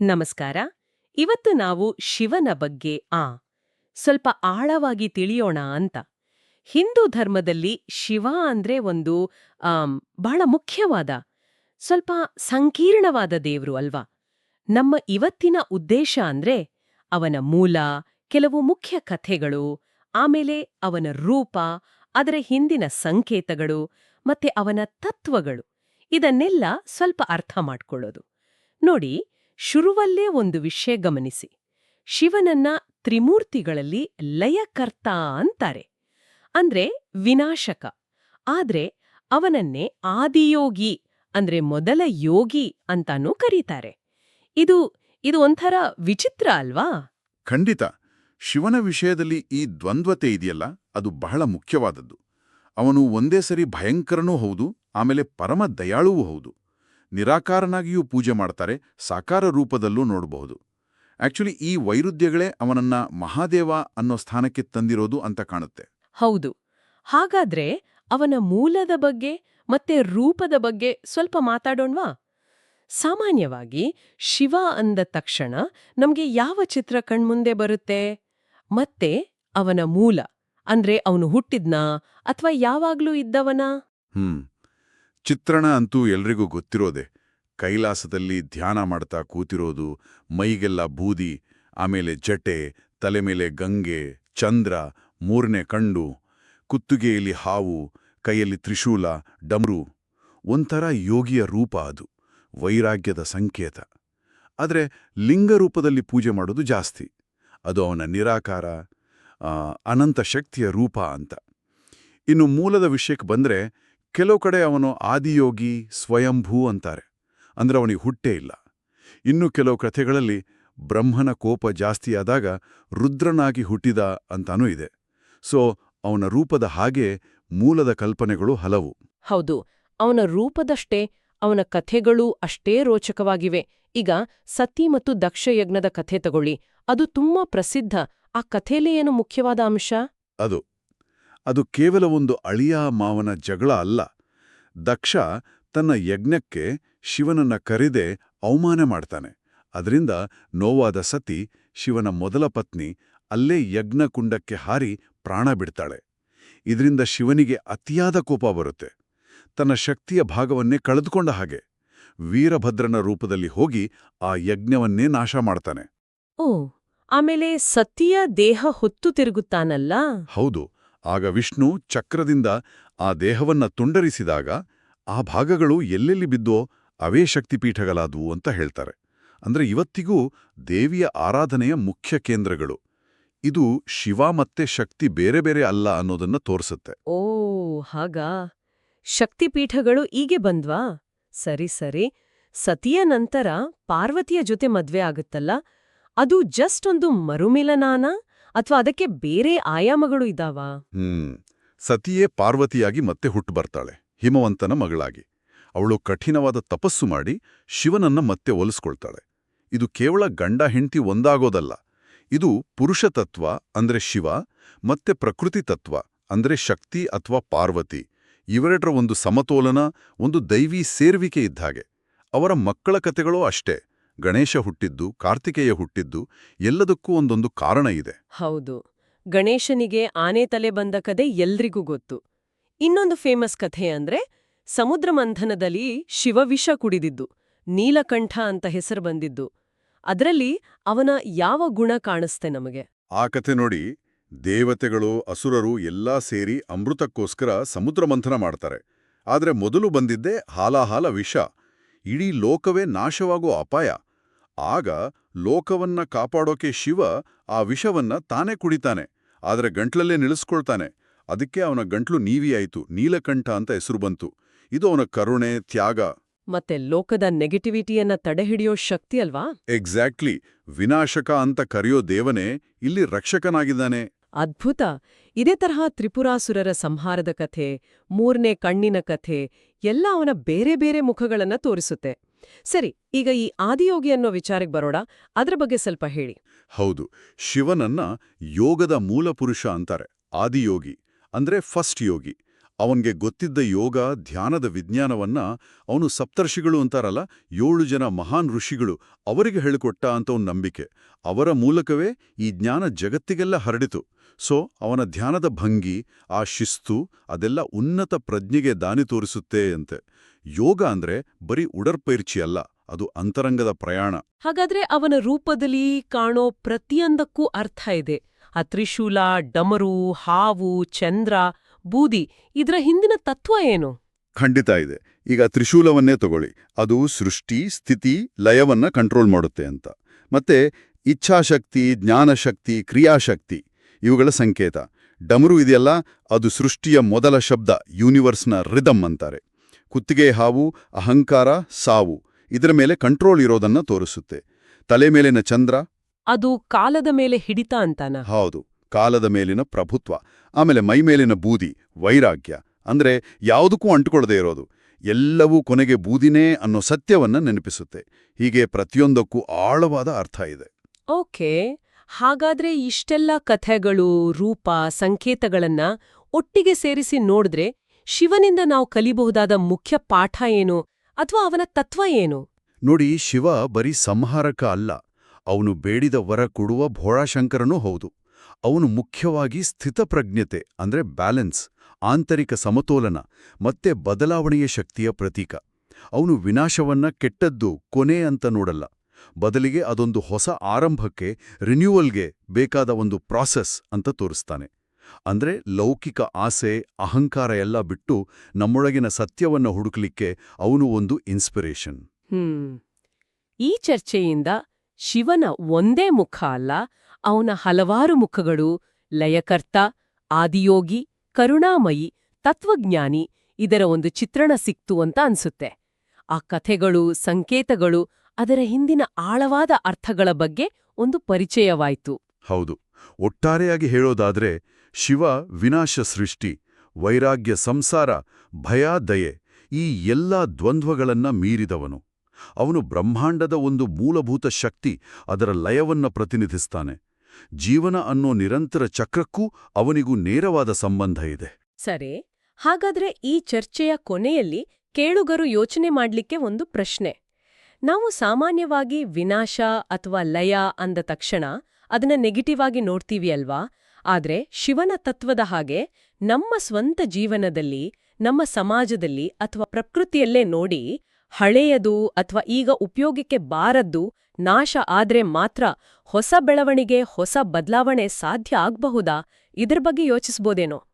ನಮಸ್ಕಾರ. ಇವತ್ತು ನಾವು ಶಿವನ ಬಗ್ಗೆ, ಆ, ಸ್ವಲ್ಪ ಆಳವಾಗಿ ತಿಳಿಯೋಣ ಅಂತ. ಹಿಂದೂ ಧರ್ಮದಲ್ಲಿ ಶಿವ ಅಂದ್ರೆ ಒಂದು ಬಹಳ ಮುಖ್ಯವಾದ, ಸ್ವಲ್ಪ ಸಂಕೀರ್ಣವಾದ ದೇವ್ರು ಅಲ್ವಾ? ನಮ್ಮ ಇವತ್ತಿನ ಉದ್ದೇಶ ಅಂದ್ರೆ, ಅವನ ಮೂಲ, ಕೆಲವು ಮುಖ್ಯ ಕಥೆಗಳು, ಆಮೇಲೆ ಅವನ ರೂಪ ಅದರ ಹಿಂದಿನ ಸಂಕೇತಗಳು, ಮತ್ತೆ ಅವನ ತತ್ವಗಳು, ಇದನ್ನೆಲ್ಲ ಸ್ವಲ್ಪ ಅರ್ಥ ಮಾಡ್ಕೊಳ್ಳೋದು. ನೋಡಿ ಶುರುವಲ್ಲೇ ಒಂದು ವಿಷಯ ಗಮನಿಸಿ. ಶಿವನನ್ನ ತ್ರಿಮೂರ್ತಿಗಳಲ್ಲಿ ಲಯಕರ್ತ ಅಂತಾರೆ. ಅಂದ್ರೆ ವಿನಾಶಕ. ಆದ್ರೆ ಅವನನ್ನೇ ಆದಿಯೋಗಿ, ಅಂದ್ರೆ ಮೊದಲ ಯೋಗಿ ಅಂತಾನೂ ಕರೀತಾರೆ. ಇದು ಇದು ಒಂಥರ ವಿಚಿತ್ರ ಅಲ್ವಾ? ಖಂಡಿತ. ಶಿವನ ವಿಷಯದಲ್ಲಿ ಈ ದ್ವಂದ್ವತೆ ಇದೆಯಲ್ಲ, ಅದು ಬಹಳ ಮುಖ್ಯವಾದದ್ದು. ಅವನು ಒಂದೇ ಸರಿ ಭಯಂಕರನೂ ಹೌದು, ಆಮೇಲೆ ಪರಮ ದಯಾಳುವೂ ಹೌದು. ನಿರಾಕಾರನಾಗಿಯೂ ಪೂಜೆ ಮಾಡ್ತಾರೆ ಸಾಕಾರ ರೂಪದಲ್ಲೂ ನೋಡಬಹುದು. ಆಕ್ಚುಲಿ ಈ ವೈರುಧ್ಯಗಳೇ ಅವನನ್ನ ಮಹಾದೇವ ಅನ್ನೋ ಸ್ಥಾನಕ್ಕೆ ತಂದಿರೋದು ಅಂತ ಕಾಣುತ್ತೆ. ಹೌದು. ಹಾಗಾದ್ರೆ ಅವನ ಮೂಲದ ಬಗ್ಗೆ ಮತ್ತೆ ರೂಪದ ಬಗ್ಗೆ ಸ್ವಲ್ಪ ಮಾತಾಡೋಣ್ವಾ? ಸಾಮಾನ್ಯವಾಗಿ ಶಿವ ಅಂದ ತಕ್ಷಣ ನಮ್ಗೆ ಯಾವ ಚಿತ್ರ ಕಣ್ಮುಂದೆ ಬರುತ್ತೆ? ಮತ್ತೆ ಅವನ ಮೂಲ ಅಂದ್ರೆ ಅವನು ಹುಟ್ಟಿದ್ನಾ ಅಥವಾ ಯಾವಾಗ್ಲೂ ಇದ್ದವನ? ಹ್ಮ್. ಚಿತ್ರಣ ಅಂತೂ ಎಲ್ರಿಗೂ ಗೊತ್ತಿರೋದೆ. ಕೈಲಾಸದಲ್ಲಿ ಧ್ಯಾನ ಮಾಡ್ತಾ ಕೂತಿರೋದು ಮೈಗೆಲ್ಲ ಬೂದಿ, ಆಮೇಲೆ ಜಟೆ, ತಲೆ ಮೇಲೆ ಗಂಗೆ, ಚಂದ್ರ, ಮೂರನೇ ಕಂಡು, ಕುತ್ತಿಗೆಯಲ್ಲಿ ಹಾವು, ಕೈಯಲ್ಲಿ ತ್ರಿಶೂಲ, ಡಮ್ರು. ಒಂಥರ ಯೋಗಿಯ ರೂಪ ಅದು, ವೈರಾಗ್ಯದ ಸಂಕೇತ. ಆದರೆ ಲಿಂಗ ರೂಪದಲ್ಲಿ ಪೂಜೆ ಮಾಡೋದು ಜಾಸ್ತಿ. ಅದು ಅವನ ನಿರಾಕಾರ ಅನಂತ ಶಕ್ತಿಯ ರೂಪ ಅಂತ. ಇನ್ನು ಮೂಲದ ವಿಷಯಕ್ಕೆ ಬಂದ್ರೆ ಕೆಲವು ಕಡೆ ಅವನು ಆದಿಯೋಗಿ ಸ್ವಯಂಭೂ ಅಂತಾರೆ. ಅಂದ್ರೆ ಅವನಿಗೆ ಹುಟ್ಟೇ ಇಲ್ಲ. ಇನ್ನು ಕೆಲವು ಕಥೆಗಳಲ್ಲಿ ಬ್ರಹ್ಮನ ಕೋಪ ಜಾಸ್ತಿಯಾದಾಗ ರುದ್ರನಾಗಿ ಹುಟ್ಟಿದ ಅಂತಾನೂ ಇದೆ. ಸೊ ಅವನ ರೂಪದ ಹಾಗೆ ಮೂಲದ ಕಲ್ಪನೆಗಳು ಹಲವು. ಹೌದು ಅವನ ರೂಪದಷ್ಟೇ ಅವನ ಕಥೆಗಳೂ ಅಷ್ಟೇ ರೋಚಕವಾಗಿವೆ. ಈಗ ಸತಿ ಮತ್ತು ದಕ್ಷಯಜ್ಞದ ಕಥೆ ತಗೊಳ್ಳಿ. ಅದು ತುಂಬಾ ಪ್ರಸಿದ್ಧ. ಆ ಕಥೆಲೇ ಏನು ಮುಖ್ಯವಾದ ಅಂಶ? ಅದು. ಅದು ಕೇವಲ ಒಂದು ಅಳಿಯ ಮಾವನ ಜಗಳ ಅಲ್ಲ. ದಕ್ಷ ತನ್ನ ಯಜ್ಞಕ್ಕೆ ಶಿವನನ್ನ ಕರೆದೆ ಅವಮಾನ ಮಾಡ್ತಾನೆ. ಅದರಿಂದ ನೋವಾದ ಸತಿ ಶಿವನ ಮೊದಲ ಪತ್ನಿ ಅಲ್ಲೇ ಯಜ್ಞಕುಂಡಕ್ಕೆ ಹಾರಿ ಪ್ರಾಣ ಬಿಡ್ತಾಳೆ. ಇದರಿಂದ ಶಿವನಿಗೆ ಅತಿಯಾದ ಕೋಪ ಬರುತ್ತೆ. ತನ್ನ ಶಕ್ತಿಯ ಭಾಗವನ್ನೇ ಕಳೆದುಕೊಂಡ ಹಾಗೆ ವೀರಭದ್ರನ ರೂಪದಲ್ಲಿ ಹೋಗಿ ಆ ಯಜ್ಞವನ್ನೇ ನಾಶ ಮಾಡ್ತಾನೆ. ಓ ಆಮೇಲೆ ಸತಿಯ ದೇಹ ಹೊತ್ತು ತಿರುಗುತ್ತಾನಲ್ಲ? ಹೌದು. ಆಗ ವಿಷ್ಣು ಚಕ್ರದಿಂದ ಆ ದೇಹವನ್ನ ತುಂಡರಿಸಿದಾಗ ಆ ಭಾಗಗಳು ಎಲ್ಲೆಲ್ಲಿ ಬಿದ್ದೋ ಅವೇ ಶಕ್ತಿಪೀಠಗಳಾದವು ಅಂತ ಹೇಳ್ತಾರೆ. ಅಂದ್ರೆ ಇವತ್ತಿಗೂ ದೇವಿಯ ಆರಾಧನೆಯ ಮುಖ್ಯ ಕೇಂದ್ರಗಳು. ಇದು ಶಿವ ಮತ್ತೆ ಶಕ್ತಿ ಬೇರೆ ಬೇರೆ ಅಲ್ಲ ಅನ್ನೋದನ್ನ ತೋರಿಸುತ್ತೆ. ಓ, ಹಾಗಾ? ಶಕ್ತಿಪೀಠಗಳು ಈಗೆ ಬಂದ್ವಾ? ಸರಿ ಸರಿ. ಸತಿಯ ನಂತರ ಪಾರ್ವತಿಯ ಜೊತೆ ಮದ್ವೆ ಆಗುತ್ತಲ್ಲ? ಅದು ಜಸ್ಟ್ ಒಂದು ಮರುಮಿಲನಾನ? ಅಥವಾ ಅದಕ್ಕೆ ಬೇರೆ ಆಯಾಮಗಳು ಹ್ಮ್. ಸತಿಯೇ ಪಾರ್ವತಿಯಾಗಿ ಮತ್ತೆ ಹುಟ್ಟು ಬರ್ತಾಳೆ, ಹಿಮವಂತನ ಮಗಳಾಗಿ. ಅವಳು ಕಠಿಣವಾದ ತಪಸ್ಸು ಮಾಡಿ ಶಿವನನ್ನ ಮತ್ತೆ ಒಲಿಸ್ಕೊಳ್ತಾಳೆ. ಇದು ಕೇವಲ ಗಂಡ ಹೆಂಡತಿ ಒಂದಾಗೋದಲ್ಲ. ಇದು ಪುರುಷ ತತ್ವ ಅಂದ್ರೆ ಶಿವ, ಮತ್ತೆ ಪ್ರಕೃತಿ ತತ್ವ ಅಂದ್ರೆ ಶಕ್ತಿ ಅಥವಾ ಪಾರ್ವತಿ. ಇವೆರಡರ ಒಂದು ಸಮತೋಲನ, ಒಂದು ದೈವಿ ಸೇರ್ವಿಕೆ ಇದ್ದಾಗೆ ಅವರ ಮಕ್ಕಳ ಕತೆಗಳೂ ಅಷ್ಟೇ. ಗಣೇಶ ಹುಟ್ಟಿದ್ದು ಕಾರ್ತಿಕೇಯ ಹುಟ್ಟಿದ್ದು ಎಲ್ಲದಕ್ಕೂ ಒಂದೊಂದು ಕಾರಣ ಇದೆ. ಹೌದು. ಗಣೇಶನಿಗೆ ಆನೆ ತಲೆ ಬಂದ ಕದೆ ಎಲ್ರಿಗೂ ಗೊತ್ತು. ಇನ್ನೊಂದು ಫೇಮಸ್ ಕಥೆ ಅಂದ್ರೆ ಸಮುದ್ರ ಮಂಥನದಲ್ಲಿ ಶಿವ ವಿಷ ಕುಡಿದಿದ್ದು ನೀಲಕಂಠ ಅಂತ ಹೆಸರು ಬಂದಿದ್ದು. ಅದರಲ್ಲಿ ಅವನ ಯಾವ ಗುಣ ಕಾಣಿಸ್ತೆ ನಮಗೆ? ಆ ಕಥೆ ನೋಡಿ ದೇವತೆಗಳು ಅಸುರರು ಎಲ್ಲಾ ಸೇರಿ ಅಮೃತಕ್ಕೋಸ್ಕರ ಸಮುದ್ರ ಮಂಥನ ಮಾಡ್ತಾರೆ. ಆದರೆ ಮೊದಲು ಬಂದಿದ್ದೇ ಹಾಲಾಹಾಲ ವಿಷ. ಇಡೀ ಲೋಕವೇ ನಾಶವಾಗುವ ಅಪಾಯ. ಆಗ ಲೋಕವನ್ನ ಕಾಪಾಡೋಕೆ ಶಿವ ಆ ವಿಷವನ್ನ ತಾನೇ ಕುಡಿತಾನೆ ಆದರೆ ಗಂಟ್ಲಲ್ಲೇ ನಿಲ್ಲಿಸ್ಕೊಳ್ತಾನೆ. ಅದಕ್ಕೆ ಅವನ ಗಂಟ್ಲು ನೀವಿಯಾಯಿತು ನೀಲಕಂಠ ಅಂತ ಹೆಸರು ಬಂತು. ಇದು ಅವನ ಕರುಣೆ ತ್ಯಾಗ. ಮತ್ತೆ ಲೋಕದ ನೆಗೆಟಿವಿಟಿಯನ್ನ ತಡೆಹಿಡಿಯೋ ಶಕ್ತಿ ಅಲ್ವಾ? ಎಕ್ಸಾಕ್ಟ್ಲಿ. ವಿನಾಶಕ ಅಂತ ಕರೆಯೋ ದೇವನೇ ಇಲ್ಲಿ ರಕ್ಷಕನಾಗಿದ್ದಾನೆ. ಅದ್ಭುತ. ಇದೇ ತರಹ ತ್ರಿಪುರಾಸುರರ ಸಂಹಾರದ ಕಥೆ ಮೂರನೇ ಕಣ್ಣಿನ ಕಥೆ ಎಲ್ಲ ಅವನ ಬೇರೆ ಬೇರೆ ಮುಖಗಳನ್ನ ತೋರಿಸುತ್ತೆ. ಸರಿ, ಈಗ ಈ ಆದಿಯೋಗಿ ಅನ್ನೋ ವಿಚಾರಕ್ಕೆ ಬರೋಣ. ಅದರ ಬಗ್ಗೆ ಸ್ವಲ್ಪ ಹೇಳಿ. ಹೌದು, ಶಿವನನ್ನ ಯೋಗದ ಮೂಲಪುರುಷ ಅಂತಾರೆ, ಆದಿಯೋಗಿ, ಅಂದ್ರೆ ಫಸ್ಟ್ ಯೋಗಿ. ಅವನ್ಗೆ ಗೊತ್ತಿದ್ದ ಯೋಗ, ಧ್ಯಾನದ ವಿಜ್ಞಾನವನ್ನ ಅವನು ಸಪ್ತರ್ಷಿಗಳು ಅಂತಾರಲ್ಲ, ಏಳು ಜನ ಮಹಾನ್ ಋಷಿಗಳು ಅವರಿಗೆ ಹೇಳಿಕೊಟ್ಟ ಅಂತ ಒಂದು ನಂಬಿಕೆ. ಅವರ ಮೂಲಕವೇ ಈ ಜ್ಞಾನ ಜಗತ್ತಿಗೆಲ್ಲ ಹರಡಿತು. ಸೊ, ಅವನ ಧ್ಯಾನದ ಭಂಗಿ, ಆ ಶಿಸ್ತು ಅದೆಲ್ಲ ಉನ್ನತ ಪ್ರಜ್ಞೆಗೆ ದಾನಿ ತೋರಿಸುತ್ತೆ ಅಂತೆ. ಯೋಗ ಅಂದ್ರೆ ಬರೀ ಉಡರ್ಪೈರ್ಚಿ ಅಲ್ಲ ಅದು ಅಂತರಂಗದ ಪ್ರಯಾಣ. ಹಾಗಾದ್ರೆ ಅವನ ರೂಪದಲ್ಲಿ ಕಾಣೋ ಪ್ರತಿಯೊಂದಕ್ಕೂ ಅರ್ಥ ಇದೆ. ಆ ತ್ರಿಶೂಲ ಡಮರು ಹಾವು ಚಂದ್ರ ಬೂದಿ ಇದರ ಹಿಂದಿನ ತತ್ವ ಏನು? ಖಂಡಿತ ಇದೆ. ಈಗ ತ್ರಿಶೂಲವನ್ನೇ ತಗೊಳ್ಳಿ. ಅದು ಸೃಷ್ಟಿ ಸ್ಥಿತಿ ಲಯವನ್ನ ಕಂಟ್ರೋಲ್ ಮಾಡುತ್ತೆ ಅಂತ. ಮತ್ತೆ ಇಚ್ಛಾಶಕ್ತಿ ಜ್ಞಾನಶಕ್ತಿ ಕ್ರಿಯಾಶಕ್ತಿ ಇವುಗಳ ಸಂಕೇತ. ಡಮರು ಇದೆಯಲ್ಲ ಅದು ಸೃಷ್ಟಿಯ ಮೊದಲ ಶಬ್ದ ಯೂನಿವರ್ಸ್ನ ರಿದಮ್ ಅಂತಾರೆ. ಕುತ್ತಿಗೆ ಹಾವು ಅಹಂಕಾರ ಸಾವು. ಇದರ ಮೇಲೆ ಕಂಟ್ರೋಲ್ ಇರೋದನ್ನ ತೋರಿಸುತ್ತೆ. ತಲೆ ಮೇಲಿನ ಚಂದ್ರ. ಅದು ಕಾಲದ ಮೇಲೆ ಹಿಡಿತ ಅಂತಾನ? ಹೌದು. ಕಾಲದ ಮೇಲಿನ ಪ್ರಭುತ್ವ. ಆಮೇಲೆ ಮೈ ಮೇಲಿನ ಬೂದಿ ವೈರಾಗ್ಯ. ಅಂದ್ರೆ ಯಾವುದಕ್ಕೂ ಅಂಟುಕೊಳ್ಳದೆ ಇರೋದು. ಎಲ್ಲವೂ ಕೊನೆಗೆ ಬೂದಿನೇ ಅನ್ನೋ ಸತ್ಯವನ್ನ ನೆನಪಿಸುತ್ತೆ. ಹೀಗೆ ಪ್ರತಿಯೊಂದಕ್ಕೂ ಆಳವಾದ ಅರ್ಥ ಇದೆ. ಓಕೆ. ಹಾಗಾದ್ರೆ ಇಷ್ಟೆಲ್ಲ ಕಥೆಗಳು ರೂಪ ಸಂಕೇತಗಳನ್ನ ಒಟ್ಟಿಗೆ ಸೇರಿಸಿ ನೋಡಿದ್ರೆ ಶಿವನಿಂದ ನಾವು ಕಲಿಬಹುದಾದ ಮುಖ್ಯ ಪಾಠ ಏನು ಅಥವಾ ಅವನ ತತ್ವ ಏನು? ನೋಡಿ, ಶಿವ ಬರೀ ಸಂಹಾರಕ ಅಲ್ಲ. ಅವನು ಬೇಡಿದ ವರ ಕೊಡುವ ಭೋಳಾಶಂಕರನೂ ಹೌದು. ಅವನು ಮುಖ್ಯವಾಗಿ ಸ್ಥಿತಪ್ರಜ್ಞತೆ, ಅಂದ್ರೆ ಬ್ಯಾಲೆನ್ಸ್, ಆಂತರಿಕ ಸಮತೋಲನ, ಮತ್ತೆ ಬದಲಾವಣೆಯ ಶಕ್ತಿಯ ಪ್ರತೀಕ. ಅವನು ವಿನಾಶವನ್ನ ಕೆಟ್ಟದ್ದು ಕೊನೆ ಅಂತ ನೋಡಲ್ಲ. ಬದಲಿಗೆ ಅದೊಂದು ಹೊಸ ಆರಂಭಕ್ಕೆ ರಿನ್ಯೂವಲ್ಗೆ ಬೇಕಾದ ಒಂದು ಪ್ರಾಸೆಸ್ ಅಂತ ತೋರಿಸ್ತಾನೆ. ಅಂದ್ರೆ ಲೌಕಿಕ ಆಸೆ ಅಹಂಕಾರ ಎಲ್ಲ ಬಿಟ್ಟು ನಮ್ಮೊಳಗಿನ ಸತ್ಯವನ್ನ ಹುಡುಕ್ಲಿಕ್ಕೆ ಅವನು ಒಂದು ಇನ್ಸ್ಪಿರೇಷನ್ ಹ್ಮ್. ಈ ಚರ್ಚೆಯಿಂದ ಶಿವನ ಒಂದೇ ಮುಖ ಅಲ್ಲ ಅವನ ಹಲವಾರು ಮುಖಗಳು ಲಯಕರ್ತ ಆದಿಯೋಗಿ ಕರುಣಾಮಯಿ ತತ್ವಜ್ಞಾನಿ ಇದರ ಒಂದು ಚಿತ್ರಣ ಸಿಕ್ತು ಅಂತ ಅನ್ಸುತ್ತೆ. ಆ ಕಥೆಗಳು ಸಂಕೇತಗಳು ಅದರ ಹಿಂದಿನ ಆಳವಾದ ಅರ್ಥಗಳ ಬಗ್ಗೆ ಒಂದು ಪರಿಚಯವಾಯಿತು. ಹೌದು. ಒಟ್ಟಾರೆಯಾಗಿ ಹೇಳೋದಾದ್ರೆ ಶಿವ ವಿನಾಶ ಸೃಷ್ಟಿ ವೈರಾಗ್ಯ ಸಂಸಾರ, ಭಯ ದಯೆ ಈ ಎಲ್ಲಾ ದ್ವಂದ್ವಗಳನ್ನ ಮೀರಿದವನು. ಅವನು ಬ್ರಹ್ಮಾಂಡದ ಒಂದು ಮೂಲಭೂತ ಶಕ್ತಿ ಅದರ ಲಯವನ್ನ ಪ್ರತಿನಿಧಿಸ್ತಾನೆ. ಜೀವನ ಅನ್ನೋ ನಿರಂತರ ಚಕ್ರಕ್ಕೂ ಅವನಿಗೂ ನೇರವಾದ ಸಂಬಂಧ ಇದೆ. ಸರಿ, ಹಾಗಾದ್ರೆ ಈ ಚರ್ಚೆಯ ಕೊನೆಯಲ್ಲಿ ಕೇಳುಗರು ಯೋಚನೆ ಮಾಡ್ಲಿಕ್ಕೆ ಒಂದು ಪ್ರಶ್ನೆ. ನಾವು ಸಾಮಾನ್ಯವಾಗಿ ವಿನಾಶ ಅಥವಾ ಲಯ ಅಂದ ತಕ್ಷಣ ಅದನ್ನ ನೆಗೆಟಿವ್ ಆಗಿ ನೋಡ್ತೀವಿ ಅಲ್ವಾ? ಆದ್ರೆ ಶಿವನ ತತ್ವದ ಹಾಗೆ ನಮ್ಮ ಸ್ವಂತ ಜೀವನದಲ್ಲಿ, ನಮ್ಮ ಸಮಾಜದಲ್ಲಿ ಅಥವಾ ಪ್ರಕೃತಿಯಲ್ಲೇ ನೋಡಿ ಹಳೆಯದು ಅಥವಾ ಈಗ ಉಪಯೋಗಕ್ಕೆ ಬಾರದ್ದು ನಾಶ ಆದ್ರೆ ಮಾತ್ರ ಹೊಸ ಬೆಳವಣಿಗೆ, ಹೊಸ ಬದಲಾವಣೆ ಸಾಧ್ಯ ಆಗ್ಬಹುದಾ? ಇದರ ಬಗ್ಗೆ ಯೋಚಿಸ್ಬೋದೇನೋ?